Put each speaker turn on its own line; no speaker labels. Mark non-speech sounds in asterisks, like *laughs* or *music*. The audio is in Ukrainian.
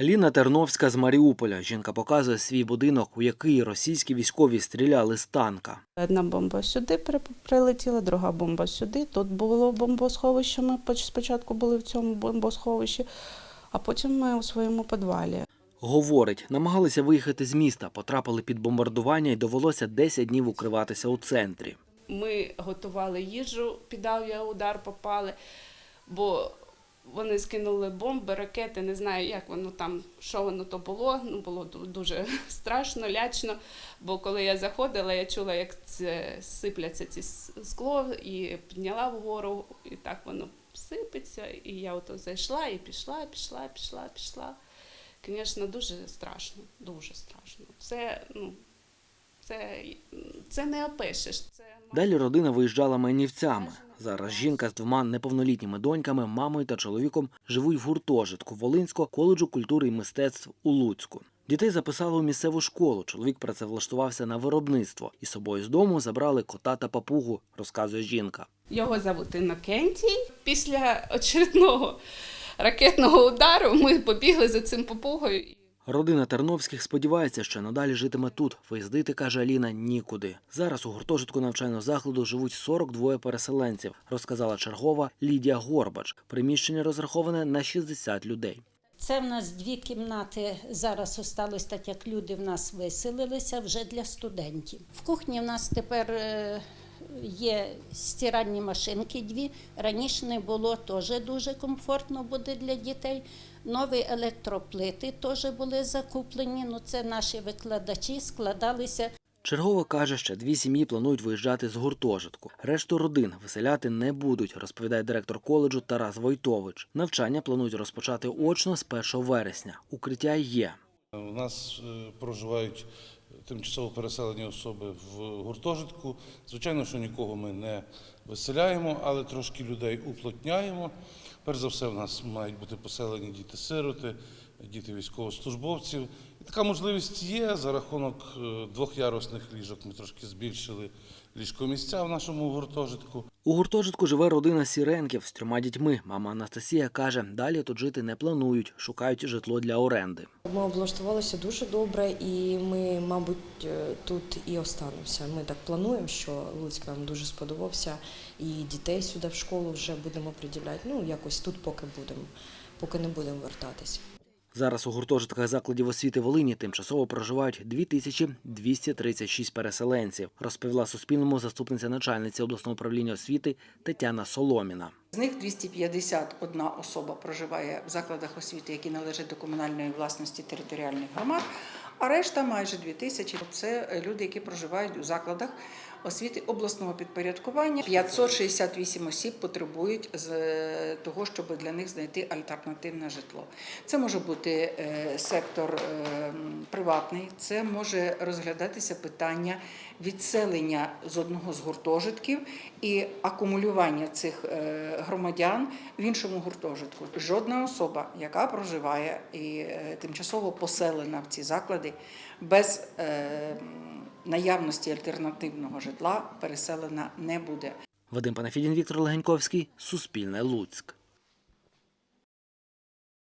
Аліна Терновська з Маріуполя. Жінка показує свій будинок, у який російські військові стріляли з танка.
Одна бомба сюди при- прилетіла, друга бомба сюди. Тут було бомбосховище. Ми поч- спочатку були в цьому бомбосховищі, а потім ми у своєму підвалі.
Говорить, намагалися виїхати з міста, потрапили під бомбардування і довелося 10 днів укриватися у центрі.
Ми готували їжу, під авіаудар попали, бо вони скинули бомби, ракети, не знаю, як воно там, що воно то було. Ну, було дуже *laughs* страшно, лячно. Бо коли я заходила, я чула, як це сипляться ці скло, і підняла вгору, і так воно сипеться. І я ото зайшла і пішла, пішла, пішла, пішла. Звісно, дуже страшно, дуже страшно. Це, ну, це, це не опишеш. Це
Далі родина виїжджала майнівцями. Зараз жінка з двома неповнолітніми доньками, мамою та чоловіком живуть в гуртожитку Волинського коледжу культури і мистецтв у Луцьку. Дітей записали у місцеву школу. Чоловік працевлаштувався на виробництво і собою з дому забрали кота та папугу, розказує жінка.
Його зовут Інокентій. Після очередного ракетного удару ми побігли за цим попугою.
Родина Терновських сподівається, що надалі житиме тут. Виїздити, каже Аліна, нікуди. Зараз у гуртожитку навчального закладу живуть 42 переселенців, розказала чергова Лідія Горбач. Приміщення розраховане на 60 людей.
Це в нас дві кімнати. Зараз осталось так, як люди в нас виселилися вже для студентів. В кухні в нас тепер е, є стиральні машинки дві. Раніше не було, теж дуже комфортно буде для дітей. Нові електроплити теж були закуплені. Ну, це наші викладачі складалися
Чергова каже, що дві сім'ї планують виїжджати з гуртожитку. Решту родин виселяти не будуть, розповідає директор коледжу Тарас Войтович. Навчання планують розпочати очно з 1 вересня. Укриття є.
У нас е, проживають тимчасово переселені особи в гуртожитку. Звичайно, що нікого ми не виселяємо, але трошки людей уплотняємо. Перш за все, в нас мають бути поселені діти-сироти, діти військовослужбовців. Така можливість є за рахунок е, двохярусних ліжок. Ми трошки збільшили ліжкомісця в нашому гуртожитку.
У гуртожитку живе родина Сіренків з трьома дітьми. Мама Анастасія каже, далі тут жити не планують, шукають житло для оренди.
Ми облаштувалися дуже добре, і ми, мабуть, е, тут і останемося. Ми так плануємо, що Луцьк нам дуже сподобався, і дітей сюди в школу вже будемо приділяти. Ну, якось тут поки будемо, поки не будемо вертатися.
Зараз у гуртожитках закладів освіти Волині тимчасово проживають 2236 переселенців, розповіла Суспільному заступниця начальниці обласного управління освіти Тетяна Соломіна.
З них 251 особа проживає в закладах освіти, які належать до комунальної власності територіальних громад, а решта майже 2000 – це люди, які проживають у закладах освіти обласного підпорядкування. 568 осіб потребують з е, того, щоб для них знайти альтернативне житло. Це може бути е, сектор е, приватний, це може розглядатися питання відселення з одного з гуртожитків і акумулювання цих громадян в іншому гуртожитку. Жодна особа, яка проживає і тимчасово поселена в ці заклади, без наявності альтернативного житла переселена не буде.
Вадим Панафідін, Віктор Легеньковський, Суспільне Луцьк.